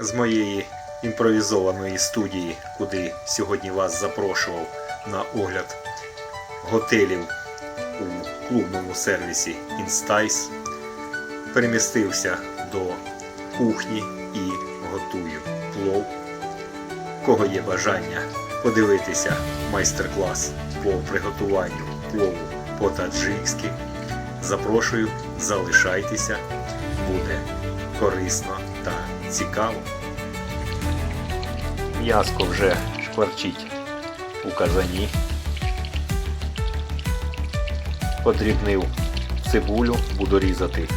з моєї імпровізованої студії, куди сьогодні вас запрошував на огляд готелів у клубному сервісі Instice, перемістився до кухні і готую плов. Кого є бажання подивитися майстер-клас по приготуванню плову по-таджикськи, запрошую, залишайтеся, буде корисно та цікаво. М'яско вже шкварчить у казані. Подрібнив цибулю, буду різати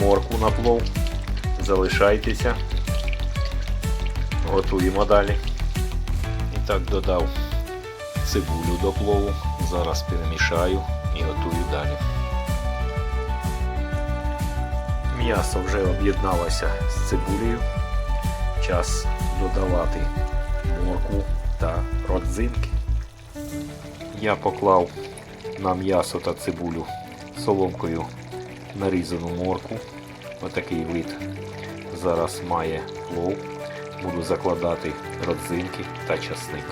моркву на плов. Залишайтеся. Готуємо далі. І так додав цибулю до плову. Зараз перемішаю і готую далі. М'ясо вже об'єдналося з цибулею. Час додавати моркву та родзинки. Я поклав на м'ясо та цибулю соломкою нарізану моркву. Отакий вид зараз має плов. Буду закладати родзинки та часник.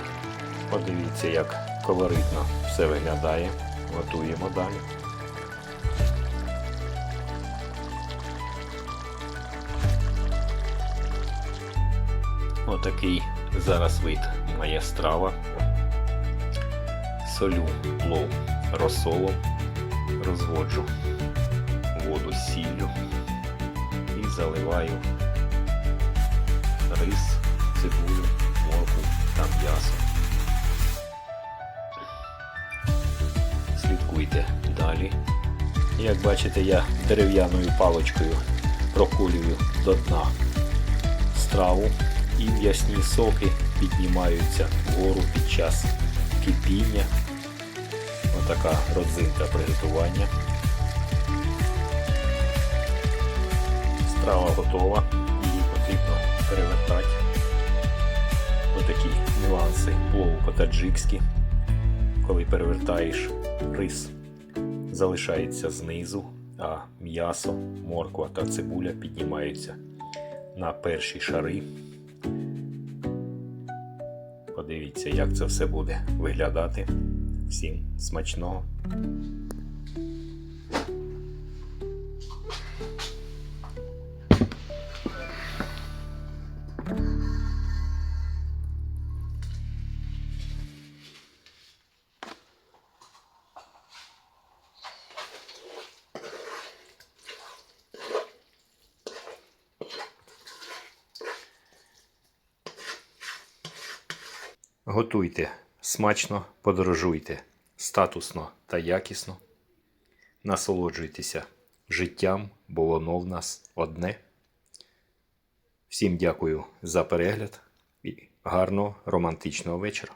Подивіться, як колоритно все виглядає. Готуємо далі. Отакий зараз вид моя страва. Солю плов розсолом, розводжу воду з сіллю і заливаю рис, цибулю, морку та м'ясо. Слідкуйте далі. Як бачите, я дерев'яною паличкою проколюю до дна страву і м'ясні соки піднімаються вгору під час кипіння. Отака родзинка приготування. Страва готова, її потрібно перевертати. Отакі нюанси плову по-таджикськи. Коли перевертаєш рис, залишається знизу, а м'ясо, морква та цибуля піднімаються на перші шари. Подивіться, як це все буде виглядати. Всім смачного! Готуйте смачно, подорожуйте статусно та якісно. Насолоджуйтеся життям, бо воно в нас одне. Всім дякую за перегляд і гарного романтичного вечора.